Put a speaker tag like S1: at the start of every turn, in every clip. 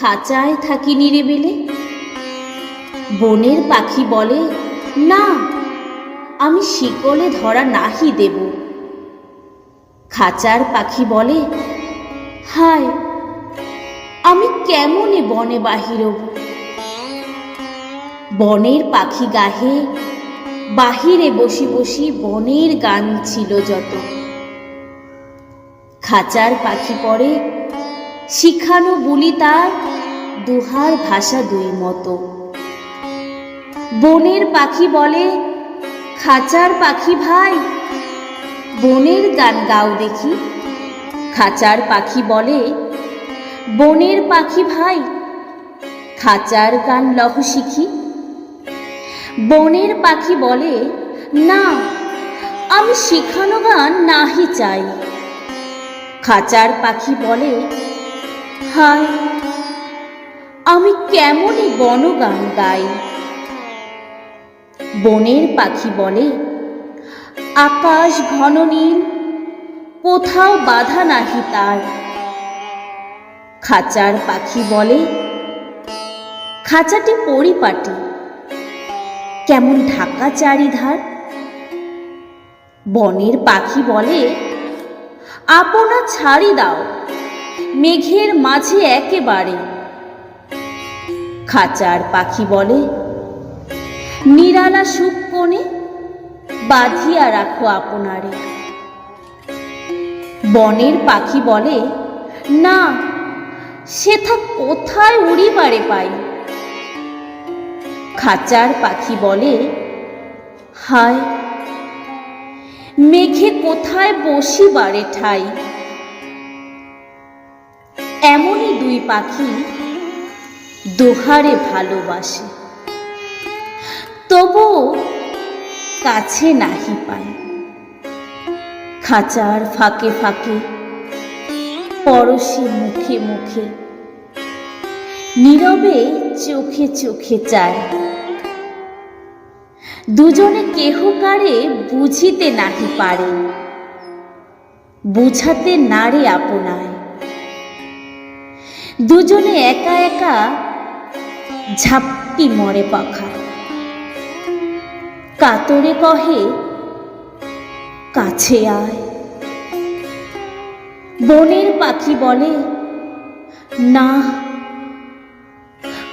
S1: খাঁচায় থাকি নিরিবিলে। বনের পাখি বলে, না, আমি শিকলে ধরা নাহি দেব। খাঁচার পাখি বলে, হায়, আমি কেমনে বনে বাহিরব বনের পাখি গাহে, বাহিরে বসি বসি বনের গান ছিল যত। খাঁচার পাখি পড়ে শিখানো বুলি তার দুহার ভাষা দুই মতো। বনের পাখি বলে, খাঁচার পাখি ভাই, বনের গান গাও দেখি। খাঁচার পাখি বলে, বনের পাখি ভাই, খাঁচার গান লহ শিখি। বনের পাখি বলে, না, আমি শিখানো গান নাহি চাই। খাঁচার পাখি বলে হায়, আমি কেমনই বনগান গাই। বনের পাখি বলে, আকাশ ঘন নীল, কোথাও বাধা নাহি তার। খাঁচার পাখি বলে, খাঁচাটি পরিপাটি, কেমন ঢাকা চারিধার। বনের পাখি বলে আপনা ছাড়ি দাও মেঘের মাঝে একেবারে। খাঁচার পাখি বলে, নিরালা সুখ কোণে বাঁধিয়া রাখো আপনারে। বনের পাখি বলে, না, সেথা কোথায় উড়িবারে পাই? খাঁচার পাখি বলে, হায়, মেঘে কোথায় বসিবারে ঠাই? পাখি দোহারে ভালোবাসে। তবু কাছে নাহি পায়। খাঁচার ফাঁকে ফাঁকে, পরশে মুখে মুখে, নীরবে চোখে চোখে চায়। দুজনে কেহ কারে বুঝিতে নাহি পারে, বুঝাতে নারে আপনায়। দুজনে একা একা ঝাপটি মরে পাখা। কাতরে কহে, কাছে আয়। বনের পাখি বলে, না,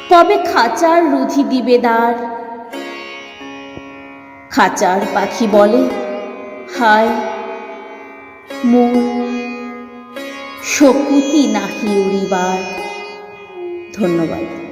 S1: কবে খাঁচার রুধি দিবে দ্বার? খাঁচার পাখি বলে, হায় মোর শকুতি নাহি উড়িবার। ধন্যবাদ।